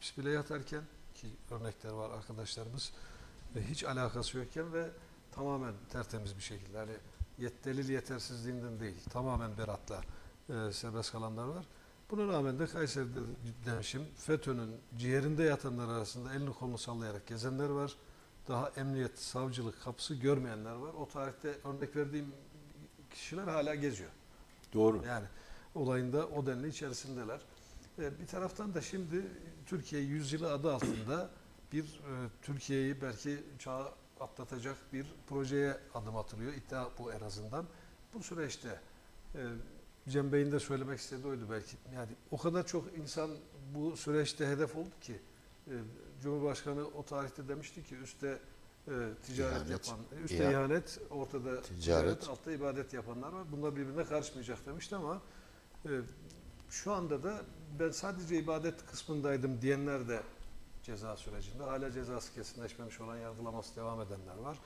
hapis bile yatarken ki örnekler var arkadaşlarımız ve hiç alakası yokken ve tamamen tertemiz bir şekilde hani yet, delil yetersizliğinden değil tamamen beratla e, serbest kalanlar var. Buna rağmen de Kayseri'de demişim FETÖ'nün ciğerinde yatanlar arasında elini kolunu sallayarak gezenler var. Daha emniyet, savcılık kapısı görmeyenler var. O tarihte örnek verdiğim kişiler hala geziyor. Doğru. Yani olayında o denli içerisindeler. E, bir taraftan da şimdi Türkiye yüzyılı adı altında bir e, Türkiye'yi belki çağa atlatacak bir projeye adım atılıyor. İddia bu en azından. Bu süreçte e, Cem Bey'in de söylemek istediği oydu belki. Yani o kadar çok insan bu süreçte hedef oldu ki e, Cumhurbaşkanı o tarihte demişti ki üstte e, ticaret İhanet. yapan, üstte İha- ihanet, ortada ticaret. Ticaret. altta ibadet yapanlar var. Bunlar birbirine karışmayacak demişti ama e, şu anda da ben sadece ibadet kısmındaydım diyenler de ceza sürecinde. Hala cezası kesinleşmemiş olan yargılaması devam edenler var.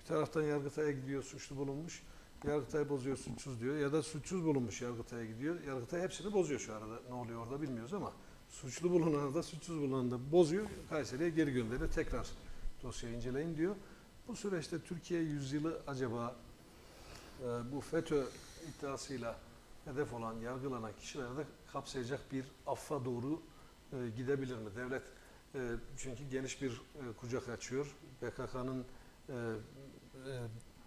Bir taraftan Yargıtay'a gidiyor suçlu bulunmuş. Yargıtay bozuyor suçsuz diyor ya da suçsuz bulunmuş Yargıtay'a gidiyor. Yargıtay hepsini bozuyor şu arada. Ne oluyor orada bilmiyoruz ama suçlu bulunanı da suçsuz bulunanı da bozuyor. Kayseri'ye geri gönderiyor. Tekrar dosyayı inceleyin diyor. Bu süreçte Türkiye yüzyılı acaba e, bu FETÖ iddiasıyla hedef olan, yargılanan kişileri de kapsayacak bir affa doğru e, gidebilir mi? Devlet e, çünkü geniş bir e, kucak açıyor. PKK'nın e, e,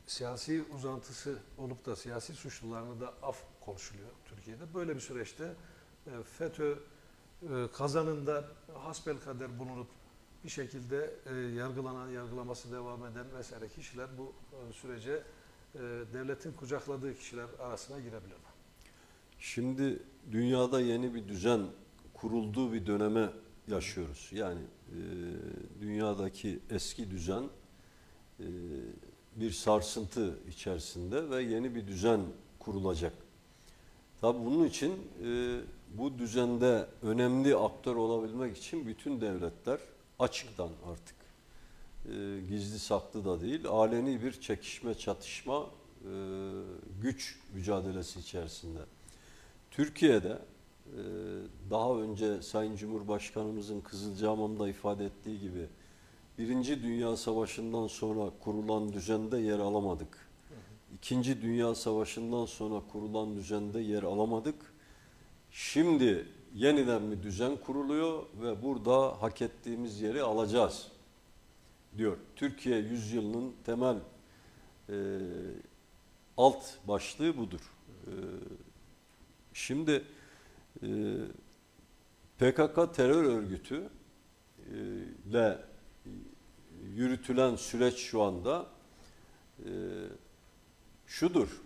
siyasi uzantısı olup da siyasi suçlularını da af konuşuluyor Türkiye'de. Böyle bir süreçte e, FETÖ e, kazanında hasbelkader bulunup bir şekilde e, yargılanan, yargılaması devam eden vesaire kişiler bu e, sürece e, devletin kucakladığı kişiler arasına girebilir mi? Şimdi dünyada yeni bir düzen kurulduğu bir döneme yaşıyoruz. Yani e, dünyadaki eski düzen e, bir sarsıntı içerisinde ve yeni bir düzen kurulacak. Tabi bunun için e, bu düzende önemli aktör olabilmek için bütün devletler açıktan artık e, gizli saklı da değil aleni bir çekişme çatışma e, güç mücadelesi içerisinde. Türkiye'de e, daha önce Sayın Cumhurbaşkanımızın Kızılcahamam'da ifade ettiği gibi Birinci Dünya Savaşı'ndan sonra kurulan düzende yer alamadık. İkinci Dünya Savaşı'ndan sonra kurulan düzende yer alamadık. Şimdi yeniden bir düzen kuruluyor ve burada hak ettiğimiz yeri alacağız diyor. Türkiye yüzyılının temel e, alt başlığı budur. E, şimdi e, PKK terör örgütü e, ile yürütülen süreç şu anda e, şudur.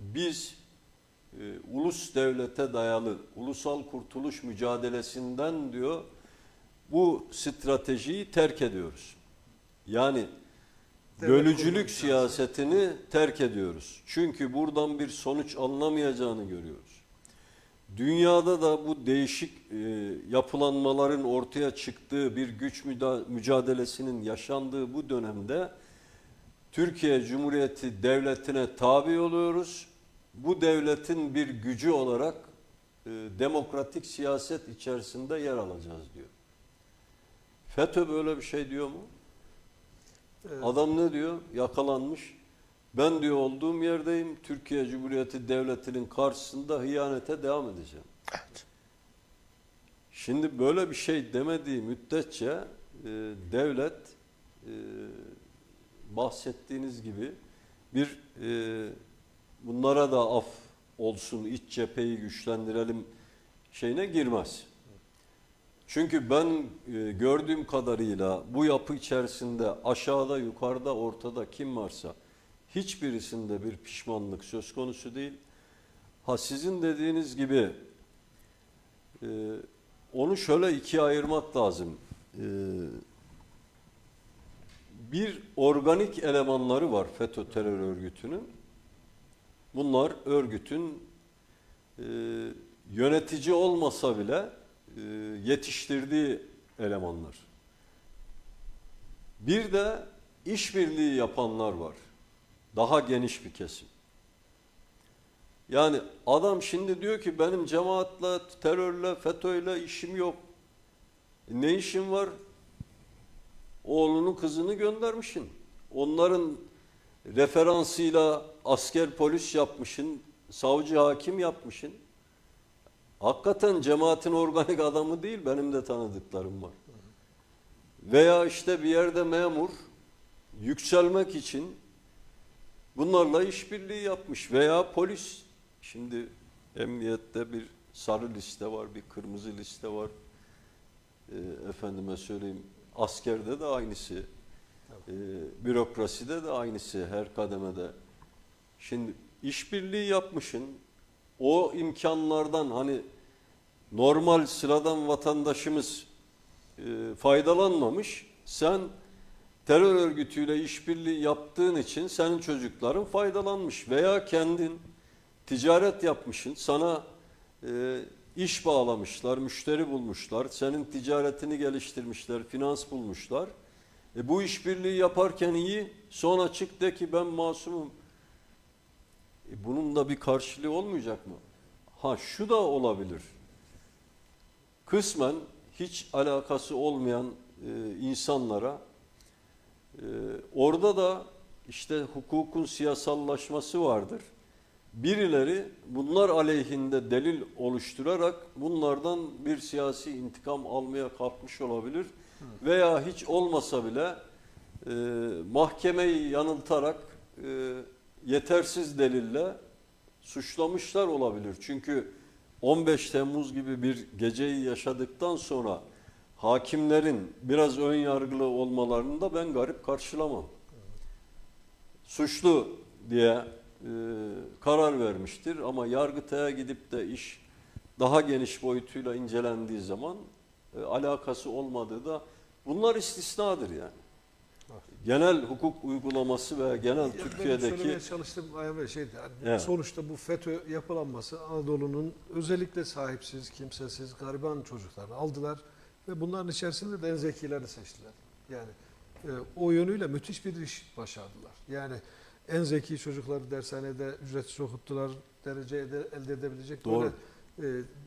Biz e, ulus devlete dayalı ulusal kurtuluş mücadelesinden diyor bu stratejiyi terk ediyoruz. Yani bölücülük siyasetini terk ediyoruz. Çünkü buradan bir sonuç alınamayacağını görüyoruz. Dünyada da bu değişik e, yapılanmaların ortaya çıktığı bir güç mücadelesinin yaşandığı bu dönemde Türkiye Cumhuriyeti devletine tabi oluyoruz. Bu devletin bir gücü olarak e, demokratik siyaset içerisinde yer alacağız diyor. FETÖ böyle bir şey diyor mu? Evet. Adam ne diyor? Yakalanmış. Ben diyor olduğum yerdeyim. Türkiye Cumhuriyeti Devleti'nin karşısında hıyanete devam edeceğim. Evet. Şimdi böyle bir şey demediği müddetçe e, devlet e, bahsettiğiniz gibi bir e, bunlara da af olsun, iç cepheyi güçlendirelim şeyine girmez. Çünkü ben e, gördüğüm kadarıyla bu yapı içerisinde aşağıda, yukarıda, ortada kim varsa hiçbirisinde bir pişmanlık söz konusu değil. Ha sizin dediğiniz gibi e, onu şöyle ikiye ayırmak lazım. E, bir organik elemanları var FETÖ terör örgütünün. Bunlar örgütün yönetici olmasa bile yetiştirdiği elemanlar. Bir de işbirliği yapanlar var. Daha geniş bir kesim. Yani adam şimdi diyor ki benim cemaatle, terörle, FETÖ'yle işim yok. E, ne işin var? Oğlunu kızını göndermişsin. Onların referansıyla asker polis yapmışsın, savcı hakim yapmışsın. Hakikaten cemaatin organik adamı değil benim de tanıdıklarım var. Veya işte bir yerde memur yükselmek için bunlarla işbirliği yapmış veya polis. Şimdi emniyette bir sarı liste var, bir kırmızı liste var. E, efendime söyleyeyim askerde de aynısı. E, bürokraside de aynısı her kademede. Şimdi işbirliği yapmışın. O imkanlardan hani normal sıradan vatandaşımız e, faydalanmamış. Sen terör örgütüyle işbirliği yaptığın için senin çocukların faydalanmış veya kendin ticaret yapmışsın. Sana e, iş bağlamışlar, müşteri bulmuşlar. Senin ticaretini geliştirmişler, finans bulmuşlar. E bu işbirliği yaparken iyi. Sonra çık de ki ben masumum. E bunun da bir karşılığı olmayacak mı? Ha şu da olabilir. Kısmen hiç alakası olmayan e, insanlara e, orada da işte hukukun siyasallaşması vardır. Birileri bunlar aleyhinde delil oluşturarak bunlardan bir siyasi intikam almaya kalkmış olabilir. Veya hiç olmasa bile e, mahkemeyi yanıltarak e, yetersiz delille suçlamışlar olabilir. Çünkü 15 Temmuz gibi bir geceyi yaşadıktan sonra hakimlerin biraz ön yargılı olmalarını da ben garip karşılamam. Suçlu diye e, karar vermiştir ama Yargıtay'a gidip de iş daha geniş boyutuyla incelendiği zaman e, alakası olmadığı da bunlar istisnadır yani. Genel hukuk uygulaması ve genel Ya benim Türkiye'deki söylemeye çalıştığım hani Evet. Sonuçta bu FETÖ yapılanması Anadolu'nun özellikle sahipsiz, kimsesiz, gariban çocuklarını aldılar ve bunların içerisinde de en zekilerini seçtiler. Yani e, o yönüyle müthiş bir iş başardılar. Yani en zeki çocukları dershanede ücretsiz okuttular, derece ede- elde edebilecek Doğru. böyle e,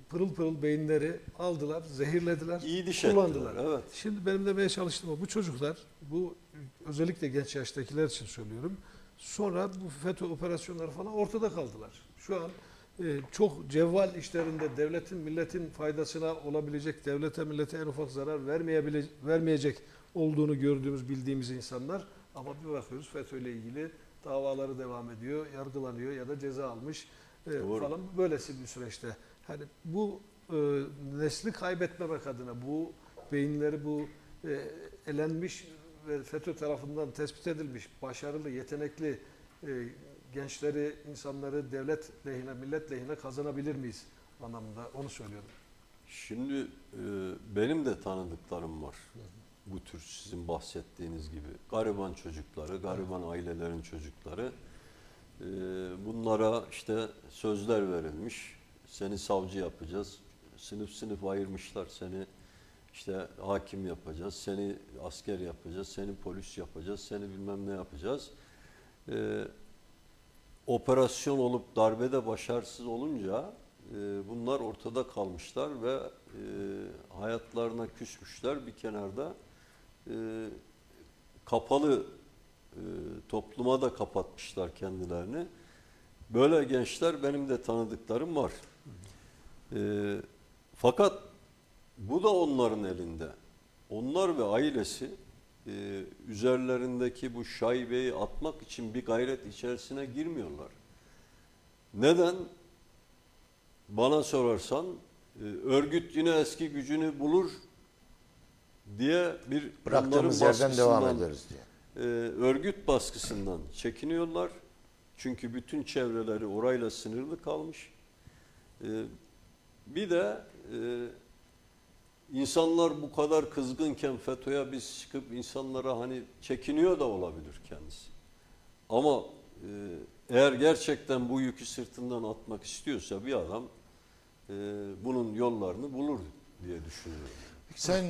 pırıl pırıl beyinleri aldılar, zehirlediler, iyi diş kullandılar. ettiler. Evet. Şimdi benim demeye çalıştığım o bu çocuklar, bu özellikle genç yaştakiler için söylüyorum. Sonra bu FETÖ operasyonları falan ortada kaldılar. Şu an e, çok cevval işlerinde devletin, milletin faydasına olabilecek, devlete, millete en ufak zarar vermeyecek olduğunu gördüğümüz, bildiğimiz insanlar. Ama bir bakıyoruz FETÖ ile ilgili davaları devam ediyor, yargılanıyor ya da ceza almış e, Doğru. falan böylesi bir süreçte. Hani bu e, nesli kaybetmemek adına bu beyinleri bu e, elenmiş ve FETÖ tarafından tespit edilmiş başarılı, yetenekli e, gençleri, insanları devlet lehine, millet lehine kazanabilir miyiz anlamında onu söylüyorum. Şimdi e, benim de tanıdıklarım var. Bu tür sizin bahsettiğiniz gibi. Gariban çocukları, gariban ailelerin çocukları. E, bunlara işte sözler verilmiş. Seni savcı yapacağız. Sınıf sınıf ayırmışlar seni. işte hakim yapacağız, seni asker yapacağız, seni polis yapacağız, seni bilmem ne yapacağız. E, operasyon olup darbede başarısız olunca e, bunlar ortada kalmışlar ve e, hayatlarına küsmüşler bir kenarda e, kapalı topluma da kapatmışlar kendilerini. Böyle gençler benim de tanıdıklarım var. E, fakat bu da onların elinde. Onlar ve ailesi e, üzerlerindeki bu şaibeyi atmak için bir gayret içerisine girmiyorlar. Neden? Bana sorarsan e, örgüt yine eski gücünü bulur diye bir Bıraktığımız yerden devam ederiz diye. E, örgüt baskısından çekiniyorlar. Çünkü bütün çevreleri orayla sınırlı kalmış. E, bir de e, insanlar bu kadar kızgınken FETÖ'ye biz çıkıp insanlara hani çekiniyor da olabilir kendisi. Ama e, eğer gerçekten bu yükü sırtından atmak istiyorsa bir adam e, bunun yollarını bulur diye düşünüyorum. Sen